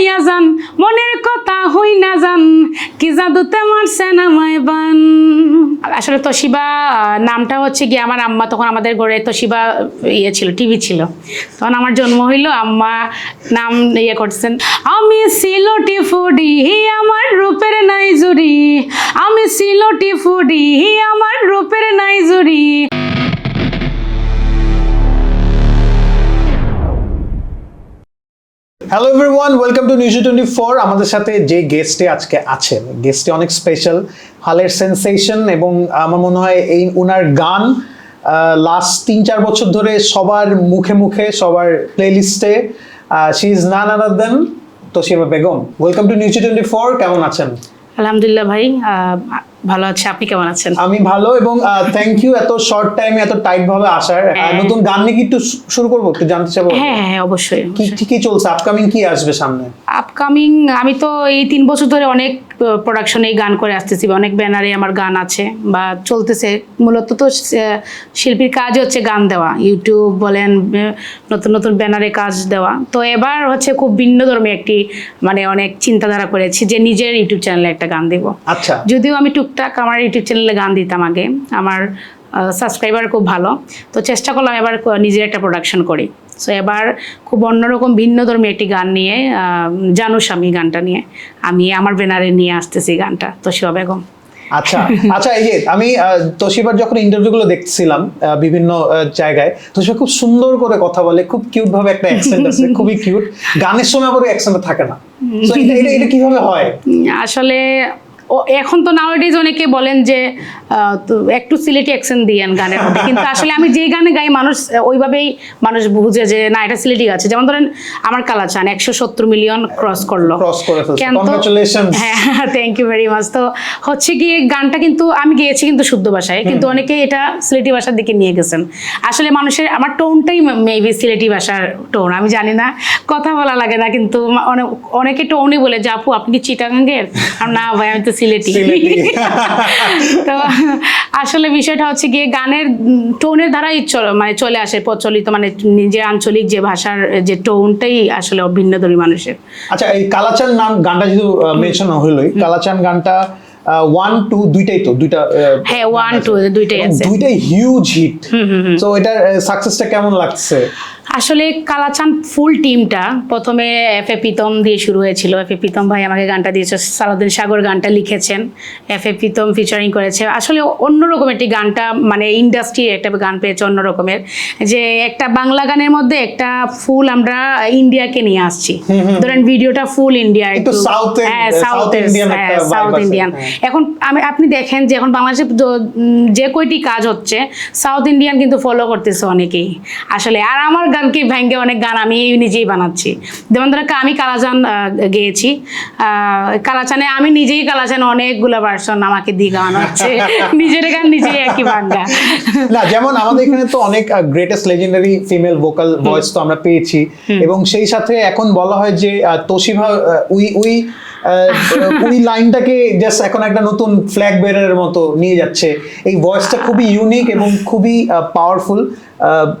আইয়া যান, মনের কথা হই না যান, কি জাদুতে মারছেন আমায় বান। আসলে তোশিবা নামটা হচ্ছে কি আমার আম্মা, তখন আমাদের ঘরে তোশিবা ইয়ে ছিল, টিভি ছিল। তখন আমার জন্ম হইল, আম্মা নাম ইয়ে করছেন আমি সিলোটি ফুডি আমার রূপের নাই জুড়ি। আমি সিলোটি ফুডি আমার রূপের নাই জুড়ি। Hello everyone welcome to news twenty four আমাদের সাথে যে গেস্টে আজকে আছেন গেস্টে অনেক স্পেশাল হালের সেন্সেশন এবং আমার মনে হয় এই উনার গান লাস্ট তিন চার বছর ধরে সবার মুখে মুখে, সবার প্লেলিস্টে she is none other than Toshiba Begum. Welcome to news twenty four কেমন আছেন? আলহামদুলিল্লাহ ভাই ভালো আছে আপনি কেমন আছেন? আমি ভালো এবং থ্যাংক ইউ এত শর্ট টাইমে এত টাইট ভাবে আসার। হ্যাঁ। নতুন গান নিয়ে কি একটু শুরু করব একটু জানতে চাবো? হ্যাঁ হ্যাঁ হ্যাঁ অবশ্যই কি কি চলছে? আপকামিং কি আসবে সামনে? আপকামিং আমি তো এই তিন বছর ধরে অনেক প্রোডাকশনে গান করে আসতেছি অনেক ব্যানারে আমার গান আছে বা চলতেছে। মূলত তো শিল্পীর কাজ হচ্ছে গান দেওয়া। ইউটিউব বলেন নতুন নতুন ব্যানারে কাজ দেওয়া। তো এবার হচ্ছে খুব ভিন্ন ধর্মী একটি মানে অনেক চিন্তাধারা করেছি যে নিজের ইউটিউব চ্যানেলে একটা গান দেব। আচ্ছা। যদিও আমি টুকটাক আমার ইউটিউব চ্যানেলে গান দিতাম আগে। আমার সাবস্ক্রাইবার খুব ভালো। তো চেষ্টা করলাম এবার নিজের একটা প্রোডাকশন করি। সো এবার খুব অন্যরকম ভিন্ন ধর্মী একটি গান নিয়ে আহ, জানুস আমি গানটা নিয়ে আমি আমার ব্যানারে নিয়ে আসতেছি গানটা তোশিবা বেগম। আচ্ছা আচ্ছা এই যে আমি তোশিবার যখন ইন্টারভিউ গুলো দেখছিলাম বিভিন্ন জায়গায় তোশিবা খুব সুন্দর করে কথা বলে খুব কিউট ভাবে একটা অ্যাকসেন্ট আছে খুবই কিউট গানের সময় আবার অ্যাকসেন্ট থাকে না। তো এটা এটা কীভাবে হয়? আসলে ও এখন তো নাওয়াডেজ অনেকে বলেন যে একটু সিলেটি অ্যাকশন দিয়েন গানের মধ্যে। কিন্তু আসলে আমি যে গানে গাই মানুষ ওইভাবেই মানুষ বুঝে যে না এটা সিলেটি আছে যেমন ধরেন আমার কালাচান একশো সত্তর মিলিয়ন ক্রস করল। কেন হ্যাঁ থ্যাংক ইউ ভেরি মাচ তো হচ্ছে কি গানটা কিন্তু আমি গেয়েছি কিন্তু শুদ্ধ ভাষায়। কিন্তু অনেকে এটা সিলেটি ভাষার দিকে নিয়ে গেছেন। আসলে মানুষের আমার টোনটাই মেবি সিলেটি ভাষার টোন আমি জানি না। কথা বলা লাগে না কিন্তু অনেকে টোনই বলে যে আপু আপনি কি চিটাগাঙ্গের? না ভাই আমি তো সিলেটি। তো আসলে বিষয়টা হচ্ছে গিয়ে গানের টোনের দ্বারাই মানে চলে আসে প্রচলিত মানে নিজের আঞ্চলিক যে ভাষার যে টোনটাই আসলে ভিন্ন ধর্মী মানুষের। আচ্ছা এই কালাচান নাম গানটা যেহেতু মেনশন হলোই কালাচান গানটা ওয়ান টু দুইটাই তো দুইটা হ্যাঁ ওয়ান টু দুইটাই আছে। দুইটাই হিউজ হিট তো এটার সাকসেসটা কেমন লাগছে? আসলে কালাচান ফুল টিমটা প্রথমে এফ এ প্রীতম দিয়ে শুরু হয়েছিল। এফ এ প্রীতম ভাই আমাকে গানটা দিয়েছে সালাউদ্দিন সাগর গানটা লিখেছেন। এফ এ প্রীতম ফিচারিং করেছে। আসলে অন্যরকম একটি গানটা মানে ইন্ডাস্ট্রি একটা গান পেয়েছে অন্য রকমের যে একটা বাংলা গানের মধ্যে একটা ফুল আমরা ইন্ডিয়াকে নিয়ে আসছি। ধরেন ভিডিওটা ফুল ইন্ডিয়া একটু হ্যাঁ সাউথ হ্যাঁ সাউথ ইন্ডিয়ান হ্যাঁ। এখন আমি আপনি দেখেন যে এখন বাংলাদেশে যে কয়টি কাজ হচ্ছে সাউথ ইন্ডিয়ান কিন্তু ফলো করতেছে অনেকেই। আসলে আর আমার গানকে ভেঙ্গে অনেক গান আমি নিজেই বানাচ্ছি। যেমন ধরো আমি কালাচান গেয়েছি। কালাচানে আমি নিজেই কালাচান অনেকগুলো ভার্সন আমাকে দিয়ে গান হচ্ছে। নিজের গান নিজেই একই বাংলা না যেমন আমাদের এখানে তো অনেক greatest legendary female vocal voice তো আমরা পেয়েছি। এবং সেই সাথে এখন বলা হয় যে তোশিবা উই উই আহ, লাইনটাকে জাস্ট এখন একটা নতুন ফ্ল্যাগ বেরারের মতো নিয়ে যাচ্ছে। এই ভয়েসটা খুবই ইউনিক এবং খুবই পাওয়ারফুল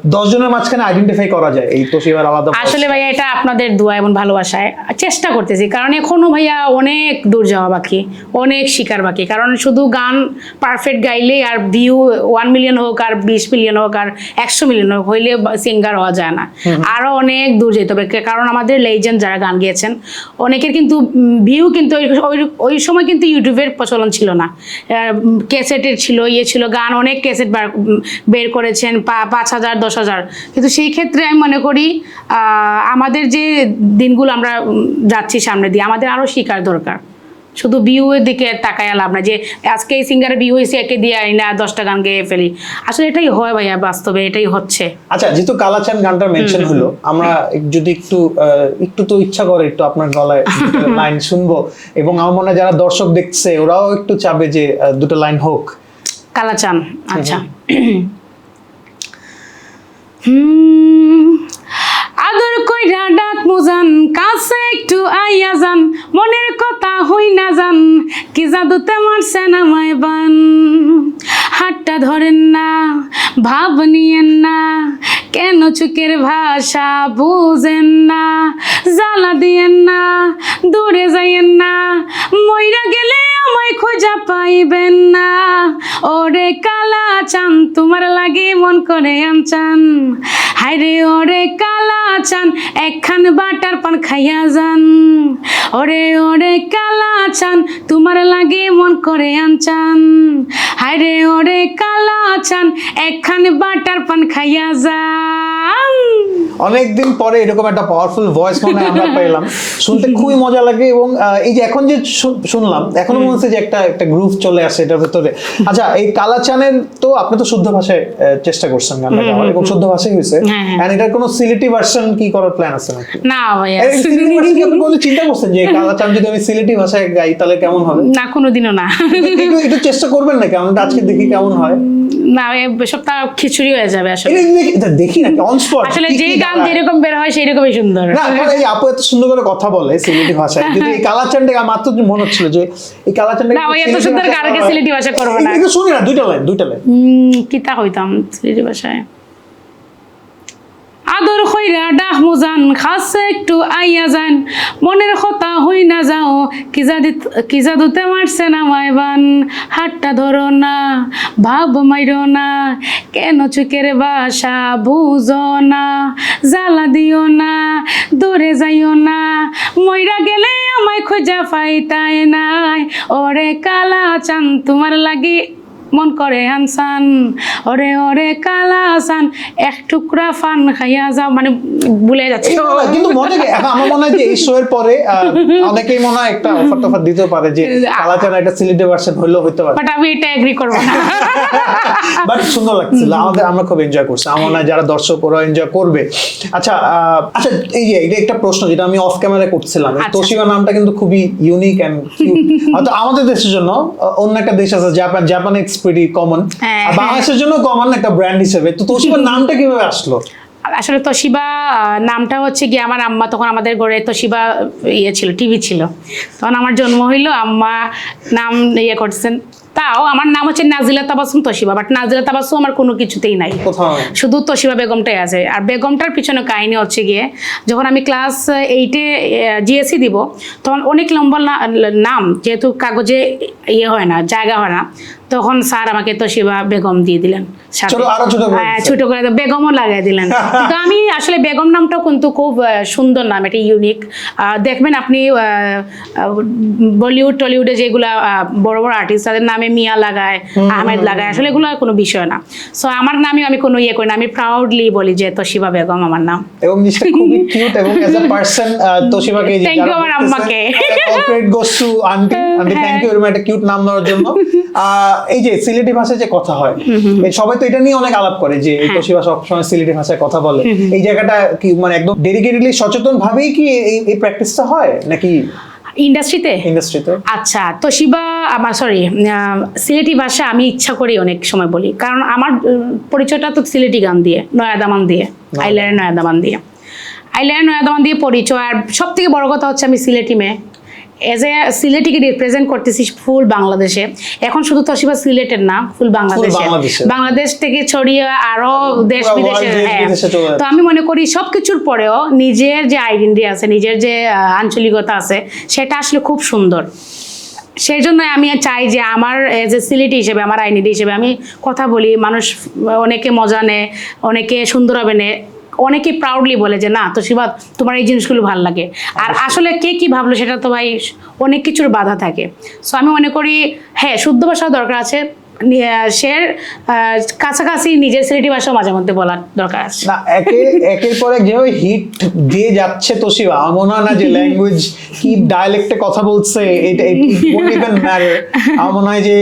দশ জনের মাঝখানে আইডেন্টিফাই করা যায় এই তোশিবার আলাদা আসলে ভাইয়া এটা আপনাদের দোয়া এবং ভালোবাসায় চেষ্টা করতেছি। কারণ এখনও ভাইয়া অনেক দূর যাওয়া বাকি অনেক শিকার বাকি। কারণ শুধু গান পারফেক্ট গাইলে আর ভিউ ওয়ান মিলিয়ন হোক আর বিশ মিলিয়ন হোক আর একশো মিলিয়ন হোক হইলে সিঙ্গার হওয়া যায় না। আরও অনেক দূর যেতে হবে। কারণ আমাদের লেজেন্ড যারা গান গেয়েছেন অনেকের কিন্তু ভিউ কিন্তু ওই- সময় কিন্তু ইউটিউবের প্রচলন ছিল না। ক্যাসেটের ছিল ইয়ে ছিল গান অনেক ক্যাসেট বের করেছেন পাঁচ হাজার দশ হাজার। কিন্তু সেই ক্ষেত্রে আমি মনে করি আমাদের যে দিনগুলো আমরা যাচ্ছি সামনে দিয়ে আমাদের আরও শিকার দরকার। শুধু ভিউ এর দিকে তাকায় লাভ না যে আজকে এই সিঙ্গারে ভিউ হয়েছে একে দিয়ে আই না দশটা গান গেয়ে ফেলি। আসলে এটাই হয় ভাইয়া বাস্তবে এটাই হচ্ছে। আচ্ছা যেহেতু কালাচান গানটা মেনশন হলো আমরা যদি একটু একটু তো ইচ্ছা করে একটু আপনার গলায় লাইন শুনব এবং আমার মনে হয় যারা দর্শক দেখছে ওরাও একটু চাবে যে দুটো লাইন হোক। কালাচান আচ্ছা। আদর কইরা ডাক মোজান, কাছে একটু আইয়া যান, মনের কথা হই না যান, কি জাদুতে মারছেন আমায় বান? হাতটা ধরেন না, ভাব নিয়েন না, কেন চুকের ভাষা বুঝেন না? জ্বালা দিয়েন না, দূরে যাইয়েন না, মইরা গেলে আমায় খোঁজা পাইবেন না। ওরে কালা চান, তোমার লাগে মন করে আনচান। হায়রে ওরে কালা চান, একখান বাটার পান খাইয়া যান। ওরে ওরে কালা চান, তোমার লাগে মন করে আনচান। হায়রে ওরে কালা চান, একখান বাটার পান খাইয়া যান। অনেকদিন পরে এরকম একটা পাওয়ারফুল ভয়েস মনে হয় আমরা পেলাম। শুনতে খুবই মজা লাগে এবং এই যে এখন যে শুনলাম এখনও মনে হচ্ছে যে একটা একটা গ্রুপ চলে আসে এটার ভিতরে। আচ্ছা এই কালাচানের তো আপনি তো শুদ্ধ ভাষায় চেষ্টা করছেন গানটা গাওয়ার এবং শুদ্ধ ভাষায় হয়েছে। হ্যাঁ, হ্যাঁ। এন্ড এটার কোনো সিলেটি ভার্সন কি করার প্ল্যান আছে নাকি? না এই সিলেটি ভার্সন কি আপনি চিন্তা করছেন যে কালাচান যদি আমি সিলেটি ভাষায় গাই তাহলে কেমন হবে? না কোনোদিনও না। একটু চেষ্টা করবেন নাকি? আমরা আজকে দেখি কেমন হয়? না সবটা খিচুড়ি হয়ে যাবে আসলে। দেখি- অন স্পট আসলে যে গান যেরকম বের হয় সেই রকমই সুন্দর। না এই আপু এত সুন্দর করে কথা বলে সিলেটি ভাষায়। যদি এই কালাচানটা মাত্র মনে হচ্ছিল যে এই কালাচান্ডে না, ওই এত সুন্দর গানকে সিলেটি ভাষায় করবে না। শুনি না দুইটা লাইন দুইটা লাইন কিতা হইতাম সিলেটি ভাষায়? আদর কইরা ডাক মোজান খাসে একটু আইয়া যান। মনের কথা হই না যাও, কি জাদি কি জাদুতে মারছে না মাইবান, হাতটা ধরো না, ভাব মাইরো না, কেন চুকের বাসা বুঝো না, জ্বালা দিও না, দূরে যাইও না, মইরা গেলে আমায় খোঁজা পাইতাই নাই। ওরে কালা চান, তোমার লাগি মন করে আনসান ওরে ওরে কালা আসান এক টুকরা ফান খাইয়া যাও। মানে ভুলে যাচ্ছে। কিন্তু মনে আমার মনে হয় যে এই শো এর পরে অনেকেই মনে হয় একটা অফার টফার দিতে পারে যে কালাচান একটা সিলেটি ভার্সন হইলেও হইতে পারে। বাট আমি এটা এগ্রি করব না। বাট সুন্দর লাগছিল আমাদের আমরা খুব এনজয় করছি। আমার মনে হয় যারা দর্শক ওরা এনজয় করবে। আচ্ছা আহ, আচ্ছা এই যে এটা একটা প্রশ্ন যেটা আমি অফ ক্যামেরা করছিলাম। আচ্ছা। তোশিবা নামটা কিন্তু খুবই ইউনিক এন্ড হয়তো আমাদের দেশের জন্য অন্য একটা দেশ আছে Japan Japan it's pretty common হ্যাঁ, আর বাংলাদেশের জন্য কমন একটা ব্র্যান্ড হিসেবে। তো তোশিবার নামটা কীভাবে আসলো? আসলে তোশিবা নামটা হচ্ছে কি আমার আম্মা তখন আমাদের ঘরে তোশিবা ইয়ে ছিল টিভি ছিল। তখন আমার জন্ম হইল আম্মা নাম ইয়ে করছেন তাও আমার নাম হচ্ছে নাজিলা তাবাসুম তোশিবা বাট নাজিলা তাবাসুম আমার কোনো কিছুতেই নাই। শুধু তোশিবা বেগমটাই আছে। আর বেগমটার পিছনে কাহিনী হচ্ছে গিয়ে যখন আমি ক্লাস এইটে জিএসসি দিব তখন অনেক লম্বা নাম যেহেতু কাগজে ইয়ে হয় না জায়গা হয় না তখন স্যার আমাকে তোশিবা বেগম দিয়ে দিলেন। ছোট- করে হ্যাঁ, তো বেগমও লাগিয়ে দিলেন। তো আমি আসলে বেগম নামটাও কিন্তু খুব সুন্দর নাম এটা ইউনিক দেখবেন আপনি বলিউড টলিউডে যেগুলা বড় বড় আর্টিস্ট তাদের নামে মিয়া লাগায় আহমেদ লাগায় আসলে এগুলো কোনো বিষয় না। সো আমার নামে আমি কোনো ইয়ে করি না আমি প্রাউডলি বলি যে তোশিবা বেগম আমার নাম। এবং জিনিসটা খুবই কিউট এবং অ্যাজ আ পার্সন তোশিবাকে যে Thank আমার আম্মাকে। Corporate goes to aunty aunty thank you এরকম একটা কিউট নাম দেওয়ার জন্য। এই যে সিলেটি ভাষায় যে কথা হয় সবাই তো এটা নিয়ে অনেক আলাপ করে যে হ্যাঁ। তোশিবা সবসময় সিলেটি ভাষায় কথা বলে। এই জায়গাটা কি মানে একদম ডেডিকেটেডলি সচেতন ভাবেই কি এই প্র্যাকটিসটা হয়? নাকি ইন্ডাস্ট্রিতে ইন্ডাস্ট্রিতে আচ্ছা তোশিবা আমার সরি সিলেটি ভাষা আমি ইচ্ছা করি অনেক সময় বলি। কারণ আমার পরিচয়টা তো সিলেটি গান দিয়ে নয়াদামান দিয়ে আইলারে নয়াদামান দিয়ে। আইলারে নয়াদামান দিয়ে পরিচয় আর সব থেকে বড় কথা হচ্ছে আমি সিলেটি মেয়ে। এজ এ সিলেটিকে রিপ্রেজেন্ট করতেছি ফুল বাংলাদেশে। এখন শুধু তোশিবা সিলেটের না ফুল বাংলাদেশে। বাংলাদেশে। থেকে ছড়িয়ে আরও দেশ বিদেশে হ্যাঁ। তো আমি মনে করি সব কিছুর পরেও নিজের যে আইডেন্টি আছে নিজের যে আঞ্চলিকতা আছে সেটা আসলে খুব সুন্দর। সেই জন্য আমি চাই যে আমার এজ এ সিলেটি হিসেবে আমার আইডেন্টি হিসেবে আমি কথা বলি মানুষ অনেকে মজা নেয় অনেকে সুন্দরভাবে নেয়। অনেকে প্রাউডলি বলে যে না তো শিবাদ তোমার এই জিনিসগুলো ভালো লাগে। আর আসলে কে কি ভাবলো সেটা তো ভাই অনেক কিছুর বাধা থাকে। সো আমি মনে করি হ্যাঁ শুদ্ধ ভাষার দরকার আছে। সে কাছাকাছি নিজের সিলেটি ভাষাও মাঝে মধ্যে বলার দরকার আছে। না একে একের পর যেভাবে হিট দিয়ে যাচ্ছে তোশিবা আমার মনে হয় না যে ল্যাঙ্গুয়েজ কি ডায়ালেক্টে কথা বলছে এটা ইভেন ম্যাটার আমার মনে হয় যে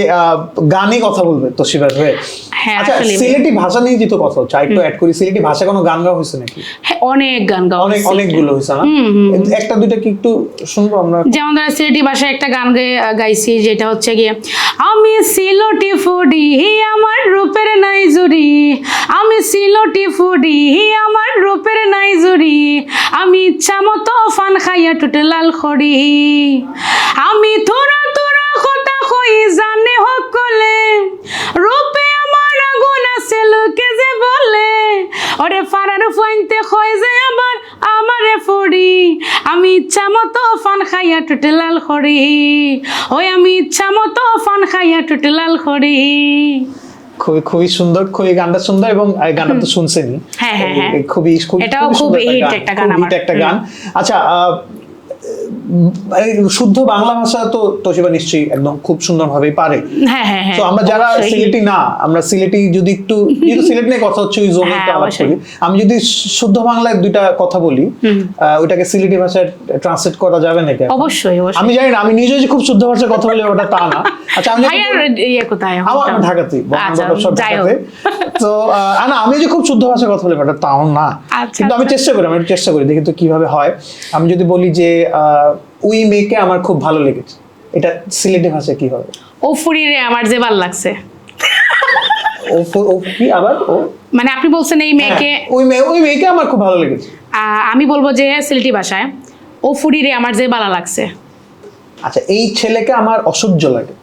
গানে কথা বলবে তোশিবার হয়ে হ্যাঁ, আচ্ছা সিলেটি ভাষা নিয়ে যেহেতু কথা হচ্ছে অ্যাড করি সিলেটি ভাষা কোনো গান গাওয়া হয়েছে নাকি? হ্যাঁ অনেক গান গাওয়া অনেক অনেকগুলো হয়েছে না? একটা দুইটা কি একটু শুনব আমরা? যেমন ধরো সিলেটি ভাষায় একটা গান গাইছি যেটা হচ্ছে গিয়ে আমি সিলটি সিলটি ফুডি, আমার রূপের নাই জুড়ি। আমি ইচ্ছা মতো ফান খাইয়া টুটে লাল খড়ি। আমি তোরা তোরা কথা কই জানে সকলে রূপে আমার আগুন আছে লোকে যে বলে। ওরে ফারার ফাইনতে হয় যে আবার আমারে ফড়ি। আমি ইচ্ছা মতো ফান খাইয়া টুটে লাল খড়ি। ওই আমি ইচ্ছা মতো ফান খাইয়া টুটে লাল খড়ি। খুবই খুবই সুন্দর খুবই গানটা সুন্দর এবং এই গানটা তো শুনছেনই। হ্যাঁ, হ্যাঁ, হ্যাঁ। খুবই খুবই একটা গান আচ্ছা শুদ্ধ বাংলা ভাষা তো তোশিবা নিশ্চয়ই একদম খুব সুন্দরভাবেই পারে। হ্যাঁ হ্যাঁ হ্যাঁ তো আমরা যারা সিলেটি না আমরা সিলেটি যদি একটু যেহেতু সিলেট নিয়ে কথা হচ্ছে ওই হ্যাঁ, আলাপ করি। আমি যদি শুদ্ধ বাংলায় দুইটা কথা বলি ওটাকে সিলেটি ভাষায় ট্রান্সলেট করা যাবে নাকি অবশ্যই অবশ্যই। আমি জানি না আমি নিজে যে খুব শুদ্ধ ভাষায় কথা বলি ওটা তা না। আচ্ছা আমি ইয়ে কোথায়? আমার ঢাকাতে আচ্ছা ঢাকাতে। তো না আমি যে খুব শুদ্ধ ভাষায় কথা বলি ওটা তাও না। আচ্ছা, কিন্তু আমি আচ্ছা। চেষ্টা করি আমি চেষ্টা করি দেখি তো কীভাবে হয়। আমি যদি বলি যে আহ, উই মেয়েকে আমার খুব ভালো লেগেছে। এটা সিলেটি ভাষায় কি হবে? ও ফুরি রে আমার যে ভালো লাগছে। ও ও কি আবার? ও? মানে আপনি বলছেন এই মেয়েকে হ্যাঁ, ওই মেয়ে ওই মেয়েকে আমার খুব ভালো লেগেছে। আমি বলব যে সিলেটি ভাষায় ও ফুরি রে আমার যে ভালো লাগছে। আচ্ছা এই ছেলেকে আমার অসহ্য লাগে।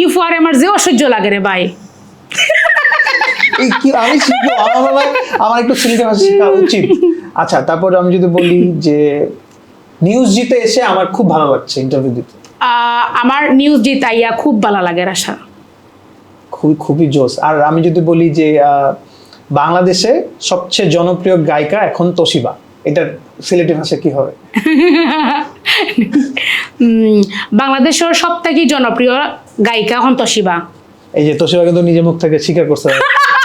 ইউ ফুয়ারে আমার যে অসহ্য লাগে রে ভাই। এই কি আমি শিখব আমার আমার একটু সিলেটি ভাষা শেখা উচিত। আচ্ছা তারপর আমি যদি বলি যে নিউজ জিতে এসে আমার খুব ভালো লাগছে ইন্টারভিউ দিতে। আমার নিউজ জিতাইয়া খুব ভালো লাগে রাশা। খুবই খুবই জোস আর আমি যদি বলি যে বাংলাদেশে সবচেয়ে জনপ্রিয় গায়িকা এখন তোশিবা। এটার সিলেটি ভাষা কি হবে? বাংলাদেশের সব থেকে জনপ্রিয় গায়িকা এখন তশিবা। এই যে তোশিবা কিন্তু নিজের মুখ থেকে স্বীকার করছে।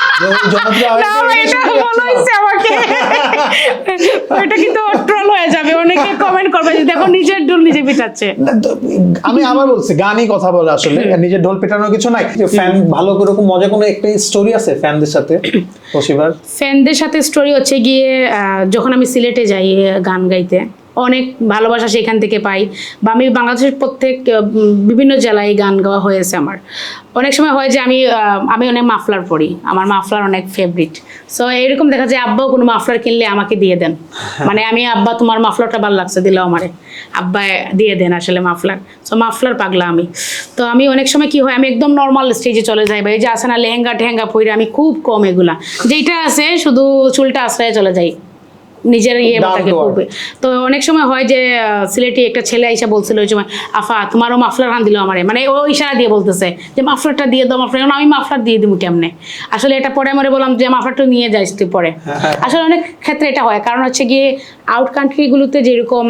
যে এটা কিন্তু ট্রল হয়ে যাবে। অনেকে কমেন্ট করবে যে দেখো নিজের ডুল নিজে পিটাচ্ছে। আমি আবার বলছি গানই কথা বলে আসলে। নিজের ঢোল পেটানোর কিছু নাই। ফ্যান ভালো করে এরকম মজা কোনো একটা স্টোরি আছে ফ্যানদের সাথে ফ্যানদের সাথে স্টোরি হচ্ছে গিয়ে যখন আমি সিলেটে যাই গান গাইতে অনেক ভালোবাসা সেখান থেকে পাই বা আমি বাংলাদেশের প্রত্যেক বিভিন্ন জেলায় গান গাওয়া হয়েছে আমার। অনেক সময় হয় যে আমি আমি অনেক মাফলার পড়ি আমার মাফলার অনেক ফেভারিট সো এরকম দেখা যায় আব্বাও কোনো মাফলার কিনলে আমাকে দিয়ে দেন। মানে আমি আব্বা তোমার মাফলারটা ভালো লাগছে দিল আমারে। আব্বা দিয়ে দেন আসলে মাফলার। সো মাফলার পাগলা আমি। তো আমি অনেক সময় কি হয় আমি একদম নর্মাল স্টেজে চলে যাই বা এই যে আসে না লেহেঙ্গা টেহেঙ্গা পরে আমি খুব কম এগুলা। যেইটা আছে শুধু চুলটা আশ্রয়ে চলে যাই। নিজের ইয়ে earth. খুব তো অনেক সময় হয় যে সিলেটি একটা ছেলে এসে বলছিল ওই সময় আফা তোমারও মাফলার হান দিল আমারে। মানে ও ইশারা দিয়ে বলতেছে যে মাফলারটা দিয়ে দাও মাফলার। আমি মাফলার দিয়ে দিব কেমনে? আসলে এটা পরে মরে বললাম যে মাফলারটা নিয়ে যাইস তুই পরে। আসলে অনেক ক্ষেত্রে এটা হয়। কারণ হচ্ছে গিয়ে আউট কান্ট্রিগুলোতে যেরকম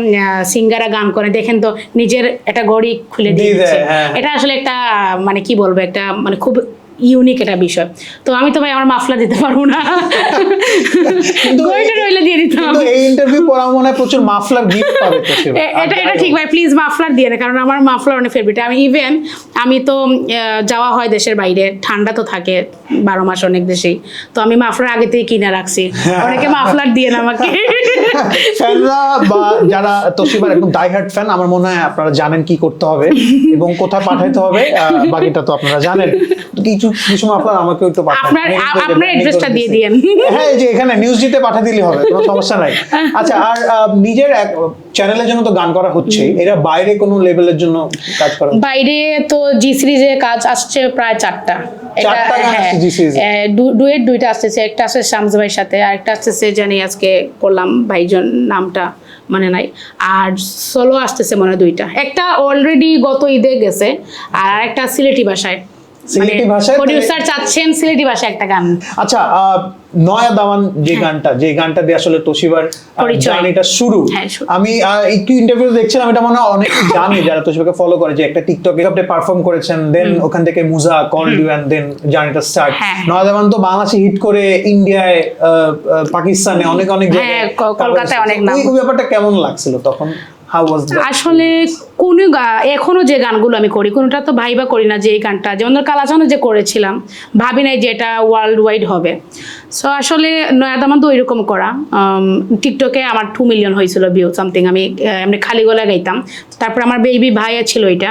সিঙ্গারা গান করে দেখেন তো নিজের একটা গড়ি খুলে দিয়ে হ্যাঁ। এটা আসলে একটা মানে কি বলব একটা মানে খুব ইউনিক একটা বিষয়। তো আমি তো ভাই আমার মাফলা দিতে পারব না। কিন্তু গড়িটা দিয়ে দিতাম। কিন্তু এই ইন্টারভিউ পর আমার মনে হয় প্রচুর মাফলার গিফট পাবে এটা এটা ঠিক ভাই প্লিজ মাফলার দিয়ে না কারণ আমার মাফলার অনেক ফেভারিট আমি ইভেন আমি তো যাওয়া হয় দেশের বাইরে ঠান্ডা তো থাকে বারো মাস অনেক দেশেই। তো আমি মাফলার আগে থেকে কিনে রাখছি। অনেকে মাফলার দিয়ে না আমাকে। ফ্যানরা বা যারা তোশিবার একদম ডাইহার্ট ফ্যান আমার মনে হয় আপনারা জানেন কি করতে হবে এবং কোথায় পাঠাইতে হবে বাকিটা তো আপনারা জানেন। কিছু কিছু মাফলার আমাকে একটু পাঠান। আপনার অ্যাড্রেসটা দিয়ে হ্যাঁ এই যে এখানে নিউজ দিতে পাঠিয়ে দিলে হবে কোনো সমস্যা নাই। আচ্ছা আর নিজের চ্যানেলের জন্য তো গান করা হচ্ছে এরা বাইরে কোনো লেভেলের জন্য কাজ করা বাইরে তো জি সিরিজে কাজ আসছে প্রায় চারটা। G ডুয়েট দুইটা আসতেছে। একটা আসছে শামস ভাইয়ের সাথে আর একটা আসতেছে জানি আজকে করলাম ভাইজন নামটা মানে নাই। আর সোলো আসতেছে মনে দুইটা। একটা অলরেডি গত ঈদে গেছে আর একটা সিলেটি ভাষায়। সিলেটি ভাষায়? প্রডিউসার চাচ্ছেন সিলেটি ভাষায় একটা গান আচ্ছা নয়া দাওয়ান যে গানটা যে গানটা দিয়ে আসলে তোশিবার হ্যাঁ। জার্নিটা শুরু হ্যাঁ, আমি একটু ইন্টারভিউ দেখছিলাম এটা মনে হয় অনেক জানে যারা তোশিবাকে ফলো করে যে একটা টিকটকে আপনি পারফর্ম করেছেন দেন ওখান থেকে মুজা কল ইউ এন্ড দেন জার্নিটা স্টার্ট হ্যাঁ। নয়া দাওয়ান তো বাংলাদেশে হিট করে ইন্ডিয়ায় পাকিস্তানে অনেক অনেক হ্যাঁ, জায়গায় কলকাতায় অনেক নাম। ওই ব্যাপারটা কেমন লাগছিল তখন হাউ ওয়াজ আসলে কোন এখনও যে গানগুলো আমি করি কোনোটা তো ভাইবা করি না যে এই গানটা যেমন ধর কালাচানো যে করেছিলাম ভাবি নাই যে এটা ওয়ার্ল্ড ওয়াইড হবে। সো আসলে নয়াদামান তো ওইরকম করা। টিকটকে আমার টু মিলিয়ন হয়েছিল ভিউ সামথিং আমি এমনি খালি গলা গাইতাম। তারপর আমার বেবি ভাইয়া ছিল ওইটা।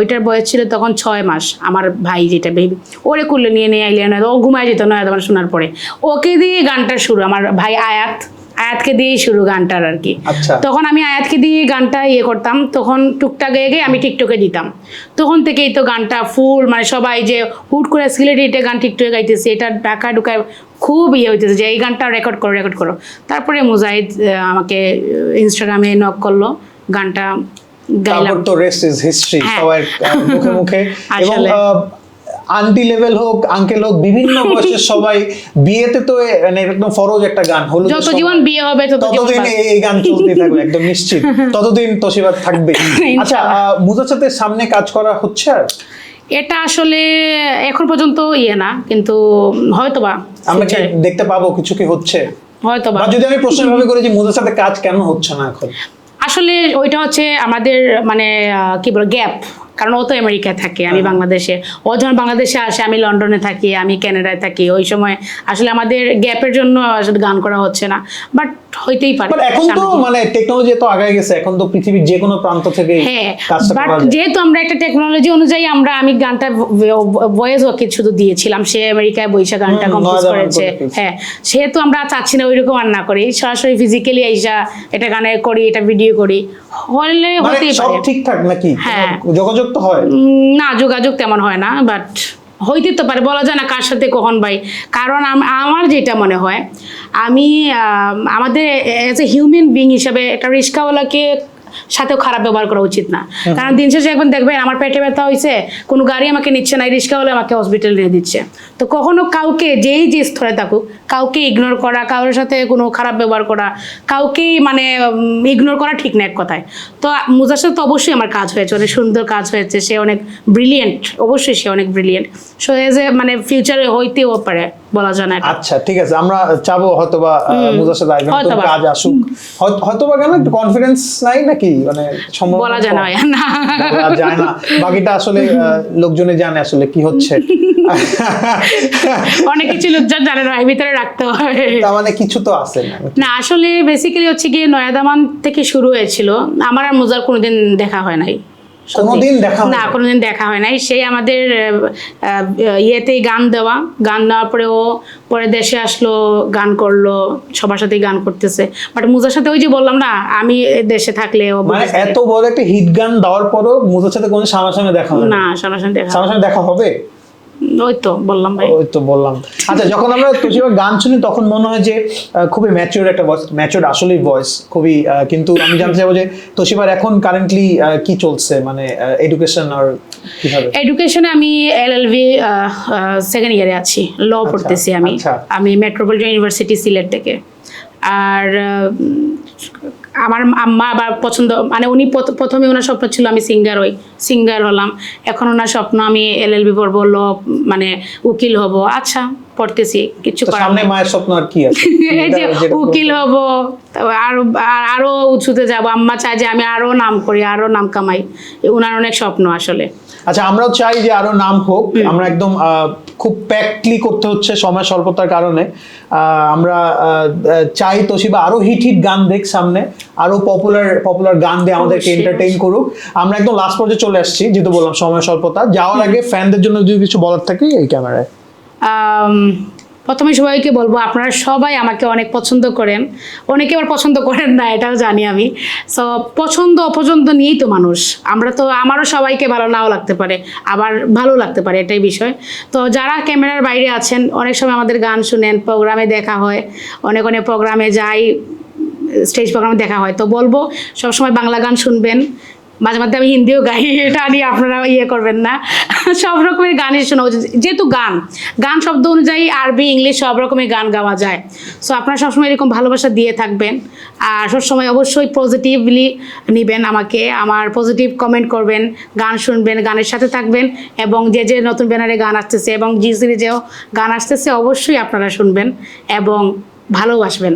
ওইটার বয়স ছিল তখন ছয় মাস আমার ভাই যেটা বেবি ওরে কুলে নিয়ে নিয়ে আইলে না ও ঘুমায় যেত নয়াদামান শোনার পরে। ওকে দিয়ে গানটা শুরু আমার ভাই আয়াত। আয়াতকে দিয়েই শুরু গানটার আর কি আচ্ছা। তখন আমি আয়াতকে দিয়ে গানটা ইয়ে করতাম তখন টুকটাক গেয়ে গিয়ে আমি টিকটকে দিতাম তখন থেকেই তো গানটা ফুল মানে সবাই যে হুট করে সিলেটে এটা গান টিকটকে গাইতেছে এটা ঢাকা ঢুকায় খুব ইয়ে হইতেছে যে এই গানটা রেকর্ড করো রেকর্ড করো তারপরে মুজাহিদ আমাকে ইনস্টাগ্রামে নক করল গানটা গাইলাম তো রেস্ট ইজ হিস্ট্রি। সবার মুখে মুখে এবং। আন্টি লেভেল হোক আঙ্কেল হোক বিভিন্ন বয়সের সবাই বিয়েতে তো মানে একদম ফরজ একটা গান হলুদ যত জীবন বিয়ে হবে ততদিন এই- গান চলতে থাকবে একদম নিশ্চিত। ততদিন তোশিবাদ থাকবে আচ্ছা সাথে সামনে কাজ করা হচ্ছে আর? এটা আসলে এখন পর্যন্ত ইয়ে না কিন্তু হয়তোবা আমরা কি দেখতে পাবো কিছু কি হচ্ছে? হয়তোবা। বা যদি আমি প্রশ্ন ভাবে করি যে মুজার সাথে কাজ কেন হচ্ছে না এখন? আসলে ওইটা হচ্ছে আমাদের মানে কি বলব গ্যাপ। কারণ ও তো আমেরিকায় থাকে আমি বাংলাদেশে। ও যখন বাংলাদেশে আসে আমি লন্ডনে থাকি আমি ক্যানাডায় থাকি। ওই সময় আসলে আমাদের গ্যাপের জন্য আসলে গান করা হচ্ছে না। বাট হইতেই পারে এখন তো মানে টেকনোলজি তো আগায় গেছে এখন তো পৃথিবীর যে কোনো প্রান্ত থেকে হ্যাঁ বাট যেহেতু আমরা একটা টেকনোলজি অনুযায়ী আমরা আমি গানটা ভয়েস ওকে শুধু দিয়েছিলাম সে আমেরিকায় বৈশা গানটা কম্পোজ করেছে। হ্যাঁ সেহেতু আমরা চাচ্ছি না ওইরকম আর না করি। সরাসরি ফিজিক্যালি আইসা এটা গানে করি এটা ভিডিও করি। হলে মানে হতেই সব পারে। ঠিকঠাক নাকি? হ্যাঁ। যোগাযোগ তো হয়। না যোগাযোগ তেমন হয় না বাট হইতে তো পারে, বলা যায় না কার সাথে কখন ভাই। কারণ আমার যেটা মনে হয়, আমি আমাদের অ্যাজ এ হিউম্যান বিং হিসাবে একটা রিক্সাওয়ালাকে সাথেও খারাপ ব্যবহার করা উচিত না। কারণ দিন শেষে একবার দেখবেন আমার পেটে ব্যথা হয়েছে কোনো গাড়ি আমাকে নিচ্ছে না রিক্সাওয়ালা আমাকে হসপিটাল নিয়ে দিচ্ছে। তো কখনো কাউকে যেই যে স্তরে থাকুক কাউকে ইগনোর করা কারোর সাথে কোনো খারাপ ব্যবহার করা কাউকেই মানে ইগনোর করা ঠিক না এক কথায়। তো মুজার সাথে তো অবশ্যই আমার কাজ হয়েছে অনেক সুন্দর কাজ হয়েছে সে অনেক ব্রিলিয়েন্ট অবশ্যই সে অনেক ব্রিলিয়েন্ট সো এজ এ মানে ফিউচারে হইতেও পারে। বলা যায় না আচ্ছা ঠিক আছে আমরা চাবো হয়তোবা মুজার সাথে হয়তোবা। কাজ আসুক। হয়তোবা কেন একটু কনফিডেন্স নাই নাকি? মানে সম্ভব বলা যায় না না। যায় না। বাকিটা আসলে লোকজনে জানে আসলে কি হচ্ছে। অনেক কিছু লোকজন জানে না ভিতরে রাখতে হয় তার মানে কিছু তো আছে না। আসলে বেসিক্যালি হচ্ছে গিয়ে নয়াদামান থেকে শুরু হয়েছিল। আমার আর মুজার কোনোদিন দেখা হয় নাই। কোনোদিন দেখা না কোনোদিন দেখা হয় নাই। সেই আমাদের ইয়েতেই গান দেওয়া। গান দেওয়ার পরে ও পরে দেশে আসলো গান করল সবার সাথেই গান করতেছে। বাট মুজার সাথে ওই যে বললাম না আমি দেশে থাকলে ও মানে এত বড় একটা হিট গান দেওয়ার পরও মুজার সাথে কোনো সামনাসামনি দেখা না না সামনাসামনি দেখা সামনাসামনি দেখা হবে? ওই তো বললাম ভাই। ওই তো বললাম। আচ্ছা যখন আমরা তোশিবার গান শুনি তখন মনে হয় যে খুবই ম্যাচিওর একটা ভয়েস ম্যাচিওর আসলেই ভয়েস খুবই কিন্তু আমি জানতে চাইব যে তোশিবার এখন কারেন্টলি কি চলছে? মানে এডুকেশন আর কীভাবে? এডুকেশনে আমি এলএলবি সেকেন্ড ইয়ারে আছি। ল পড়তেছি আমি। আচ্ছা। আমি মেট্রোপলিটন ইউনিভার্সিটি সিলেট থেকে। আর আমার মা আবার পছন্দ মানে উনি প্রথ- প্রথমে ওনার স্বপ্ন ছিল আমি সিঙ্গার হই সিঙ্গার হলাম। এখন ওনার স্বপ্ন আমি এলএলবি পড়ব ল মানে উকিল হব। আচ্ছা। পড়তেছি কিছু করার সামনে মায়ের স্বপ্ন আর কি আছে? এই যে উকিল হব আরও আর- আরও উঁচুতে যাব। আম্মা চায় যে আমি আরও নাম করি আরও নাম কামাই। ওনার অনেক স্বপ্ন আসলে। আচ্ছা আমরাও চাই যে আরও নাম হোক। আমরা একদম খুব প্যাকলি করতে হচ্ছে সময় স্বল্পতার কারণে। আমরা চাই তোশিবা আরও হিট হিট গান দেখ সামনে। আরও পপুলার পপুলার গান দিয়ে আমাদেরকে এন্টারটেইন করুক। আমরা একদম লাস্ট পর্যায়ে চলে আসছি যেহেতু বললাম সময় স্বল্পতা। যাওয়ার আগে ফ্যানদের জন্য যদি কিছু বলার থাকে এই ক্যামেরায়। প্রথমে সবাইকে বলব, আপনারা সবাই আমাকে অনেক পছন্দ করেন। অনেকে আবার পছন্দ করেন না, এটাও জানি আমি। সো পছন্দ অপছন্দ নিয়েই তো মানুষ। আমরা তো, আমারও সবাইকে ভালো নাও লাগতে পারে, আবার ভালো লাগতে পারে, এটাই বিষয়। তো, যারা ক্যামেরার বাইরে আছেন, অনেক সময় আমাদের গান শুনেন, প্রোগ্রামে দেখা হয়, অনেক অনেক প্রোগ্রামে যাই, স্টেজ প্রোগ্রামে দেখা হয়। তো বলব, সবসময় বাংলা গান শুনবেন। মাঝে মাঝে আমি হিন্দিও গাই, এটা নিয়ে আপনারা ইয়ে করবেন না। সব রকমের গানই শোনা উচিত যেহেতু গান গান শব্দ অনুযায়ী আরবি, ইংলিশ সব রকমের গান গাওয়া যায়। সো আপনারা সবসময় এরকম ভালোবাসা দিয়ে থাকবেন। আর সবসময় অবশ্যই পজিটিভলি নেবেন আমাকে। আমার পজিটিভ কমেন্ট করবেন, গান শুনবেন, গানের সাথে থাকবেন, এবং যে যে নতুন ব্যানারে গান আসতেছে, এবং জি সিরিজেও গান আসতেছে, অবশ্যই আপনারা শুনবেন এবং ভালোবাসবেন।